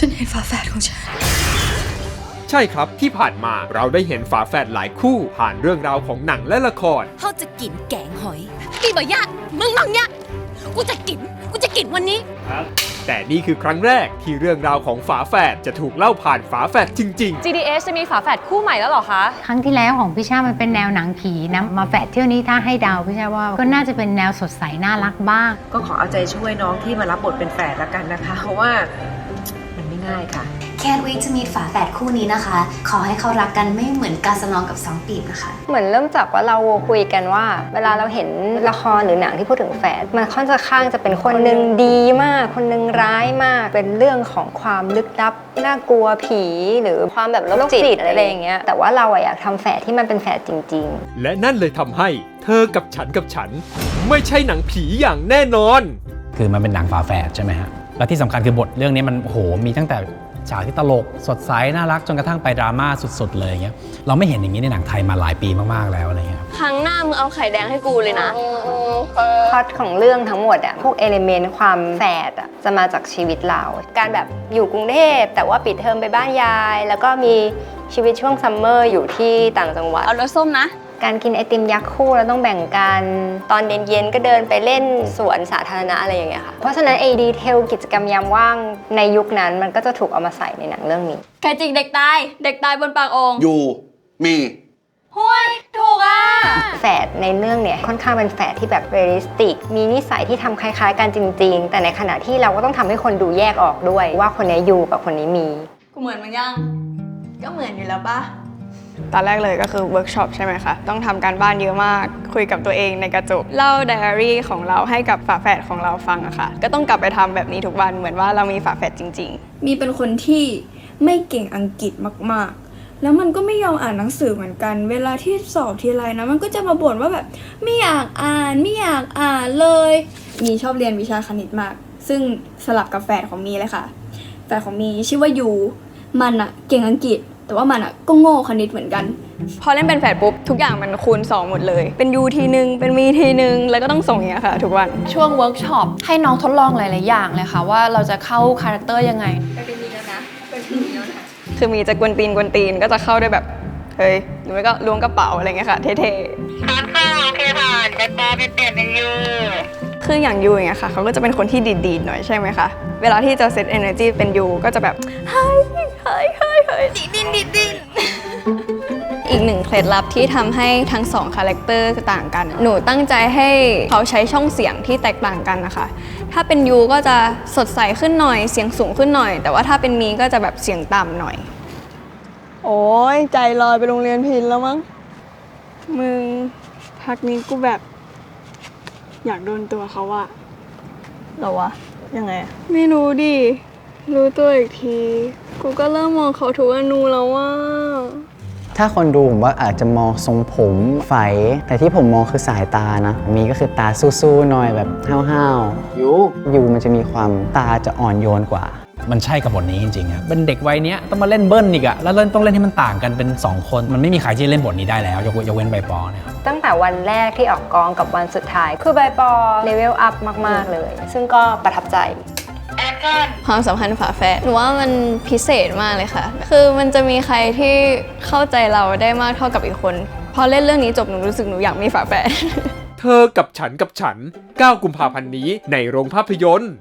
ฉันเห็นฝาแฝดของฉัน ใช่ครับที่ผ่านมาเราได้เห็นฝาแฝดหลายคู่ ผ่านเรื่องราวของหนังและละคร เขาจะกินแกงหอยปีบ่ยะมึงมังยะกูจะกิน กูจะกินวันนี้ แต่นี่คือครั้งแรกที่เรื่องราวของฝาแฝดจะถูกเล่าผ่านฝาแฝดจริง GDS จะมีฝาแฝดคู่ใหม่แล้วเหรอคะ ครั้งที่แล้วของพี่ชามันเป็นแนวหนังผีนะมาแฝดเที่ยวนี้ถ้าให้เดาวพี่ชาว่าก็น่าจะเป็นแนวสดใสน่ารักบ้าง ก็ขอเอาใจช่วยน้องที่มารับบทเป็นแฝดแล้วกันนะคะ เพราะว่ามันไม่ ง่ายค่ะ Can't wait to meet ฝาแฝดคู่นี้นะคะ ขอให้เขารักกันไม่เหมือนกาสนองกับสองปีบนะคะ เหมือนเริ่มจากว่าเราคุยกันว่า เวลาเราเห็นละครหรือหนังที่พูดถึงแฝดมันค่อนข้างจะเป็นคนหนึ่งดีมาก คนหนึ่งร้ายมาก เป็นเรื่องของความลึกลับน่ากลัวผีหรือความแบบโรคจิตอะไรอย่างเงี้ยแต่ว่าเราอะอยากทำแฝดที่มันเป็นแฝดจริงๆๆและนั่นเลยทำให้เธอกับฉันกับฉัน ไม่ใช่หนังผีอย่างแน่นอน คือมันเป็นหนังฝาแฝดใช่ไหมฮะ และที่สำคัญคือบทเรื่องนี้มันโอ้โหมีตั้งแต่ฉากที่ตลกสดใสน่ารักจนกระทั่งไปดราม่าสุดๆ เลยอย่างเงี้ยเราไม่เห็นอย่างนี้ในหนังไทยมาหลายปีมากๆแล้วอะไรเงี้ยครับครั้งหน้ามึงเอาไข่แดงให้กูเลยนะพล็อตของเรื่องทั้งหมดอะพวกเอลิเมนต์ความแฝดอะจะมาจากชีวิตเรา การแบบอยู่กรุงเทพแต่ว่าปิดเทอมไปบ้านยาย แล้วก็มีชีวิตช่วงซัมเมอร์อยู่ที่ต่างจังหวัดเอารสส้มนะ การกินไอติมยักษ์คู่แล้วต้องแบ่งกันตอนเย็นๆก็เดินไปเล่นสวนสาธารณะอะไรอย่างเงี้ยค่ะ เพราะฉะนั้นไอดีเทลกิจกรรมยามว่างในยุคนั้นมันก็จะถูกเอามาใส่ในหนังเรื่องนี้ไก่จิกเด็กตาย เด็กตายบนปากโองอยู่ มี ห้วยถูกอะ แฝดในเรื่องเนี่ยค่อนข้างเป็นแฝดที่แบบเรียลลิสติก มีนิสัยที่ทำคล้ายๆกันจริง ๆ แต่ในขณะที่เราก็ต้องทำให้คนดูแยกออกด้วย ว่าคนนี้อยู่กับคนนี้มี กูเหมือนมันยัง ก็เหมือนอยู่แล้วปะ ตอนแรกเลยก็คือเวิร์กช็อปใช่ไหมคะ ต้องทำการบ้านเยอะมาก คุยกับตัวเองในกระจก เล่าไดอารี่ของเราให้กับฝาแฝดของเราฟังอะค่ะ ก็ต้องกลับไปทำแบบนี้ทุกวันเหมือนว่าเรามีฝาแฝดจริง ๆ มีเป็นคนที่ไม่เก่งอังกฤษมากๆ แล้วมันก็ไม่ยอมอ่านหนังสือเหมือนกัน เวลาที่สอบทีไรนะ มันก็จะมาบ่นว่าแบบไม่อยากอ่านไม่อยากอ่านเลย มีชอบเรียนวิชาคณิตมาก ซึ่งสลับกับแฟนของมีเลยค่ะแฟนของมีชื่อว่ายู มันอะเก่งอังกฤษ แต่ว่ามันอะก็โง่คณิตเหมือนกัน พอเล่นเป็นแฝดปุ๊บ ทุกอย่างมันคูณ 2 หมดเลย เป็นยูทีนึง เป็นมีทีนึง แล้วก็ต้องส่งอย่างเงี้ยค่ะ ทุกวัน ช่วงเวิร์กช็อปให้น้องทดลองหลาย ๆ อย่างเลยค่ะว่าเราจะเข้าคาแรคเตอร์ยังไงคือมีจะกวนตีนกวนตีนก็จะเข้าด้วยแบบ เฮ้ย หรือไม่ก็ล้วงกระเป๋าอะไรเงี้ยค่ะ เท่ๆ คืออย่างยูอย่างเงี้ยค่ะเขาก็จะเป็นคนที่ดีดๆหน่อยใช่ไหมคะ เวลาที่จะเซต energy เป็นยูก็จะแบบเฮ้ยเฮ้ยเฮ้ยเฮ้ยดินดินดินดินอีกหนึ่งเคล็ดลับที่ทำให้ทั้งสองคาแรคเตอร์ต่างกัน หนูตั้งใจให้เขาใช้ช่องเสียงที่แตกต่างกันนะคะ ถ้าเป็นยูก็จะสดใสขึ้นหน่อย เสียงสูงขึ้นหน่อย แต่ว่าถ้าเป็นมีก็จะแบบเสียงต่ำหน่อย โอ้ยใจลอยไปโรงเรียนพินแล้วมั้ง มึงพักนี้กูแบบ อยากโดนตัวเขาอะหรอวะ ยังไงไม่รู้ดิ รู้ตัวอีกที กูก็เริ่มมองเขาทุกอนูแล้วว่า ถ้าคนดูผมว่าอาจจะมองทรงผมไฟแต่ที่ผมมองคือสายตานะ มีก็คือตาสู้ๆหน่อยแบบห้าวๆยูยูมันจะมีความตาจะอ่อนโยนกว่า มันใช่กับบทนี้จริงๆอะเป็นเด็กวัยเนี้ยต้องมาเล่นเบิ้ลอีกอะแล้วเล่นต้องเล่นให้มันต่างกันเป็น 2 คน มันไม่มีใครที่จะเล่นบทนี้ได้แล้ว ยกเว้นยกเว้นใบปอเนี่ยครับตั้งแต่วันแรกที่ออกกองกับวันสุดท้าย คือใบปอเลเวลอัพมากๆเลย ซึ่งก็ประทับใจความสัมพันธ์ฝาแฝดหนูว่ามันพิเศษมากเลยค่ะ คือมันจะมีใครที่เข้าใจเราได้มากเท่ากับอีกคน พอเล่นเรื่องนี้จบหนูรู้สึกหนูอยากมีฝาแฝดเธอกับฉันกับฉัน 9 กุมภาพันธ์นี้ในโรงภาพยนตร์